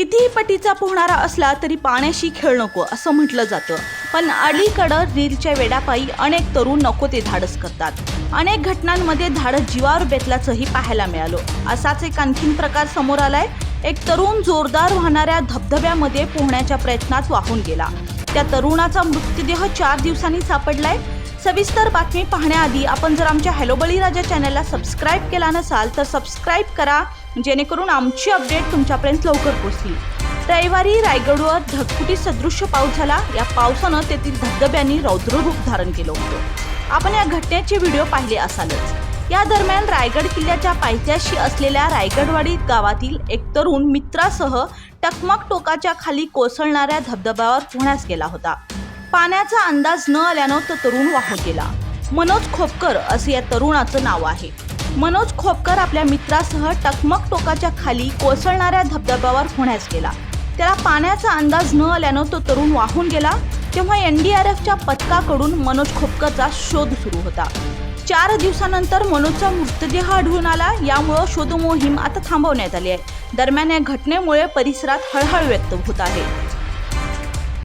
कितीही पटीचा पोहणारा असला तरी पाण्याशी खेळ नको असं म्हटलं जातं. पण अलीकडं रीलच्या वेडापायी अनेक तरुण नको ते धाडस करतात. अनेक घटनांमध्ये धाडस जीवावर बेतल्याचंही पाहायला मिळालं. असाच एक आणखीन प्रकार समोर आलाय. एक तरुण जोरदार वाहणाऱ्या धबधब्यामध्ये पोहण्याच्या प्रयत्नात वाहून गेला. त्या तरुणाचा मृतदेह चार दिवसांनी सापडलाय. सविस्तर बातमी पाहण्याआधी आपण जर आमच्या हॅलो बळीराजा चॅनलला सबस्क्राईब केला नसाल तर सबस्क्राईब करा जेणेकरून आमची अपडेट तुमच्यापर्यंत लवकर पोहोचली. रविवारी रायगडवर ढगफुटी सदृश्य पाऊस झाला. या पावसानं तेथील धबधब्यांनी रौद्ररूप धारण केलं होतं. आपण या घटनेचे व्हिडिओ पाहिले असालच. या दरम्यान रायगड किल्ल्याच्या पायथ्याशी असलेल्या रायगडवाडी गावातील एक तरुण मित्रासह टकमक टोकाच्या खाली कोसळणाऱ्या धबधब्यावर पोहण्यास गेला होता. पाण्याचा अंदाज न आल्यानं तो तरुण वाहून गेला. मनोज खोपकर असे या तरुणाचं नाव आहे. मनोज खोपकर आपल्या मित्रासह टकमक टोकाच्या खाली कोसळणाऱ्या धबधब्यावर होण्यास गेला. त्याला पाण्याचा अंदाज न आल्यानं तो तरुण वाहून गेला. तेव्हा एन डी आर एफच्या पथकाकडून मनोज खोपकरचा शोध सुरू होता. चार दिवसानंतर मनोजचा मृतदेह आढळून आला. यामुळं शोधमोहीम आता थांबवण्यात आली आहे. दरम्यान या घटनेमुळे परिसरात हळहळ व्यक्त होत आहे.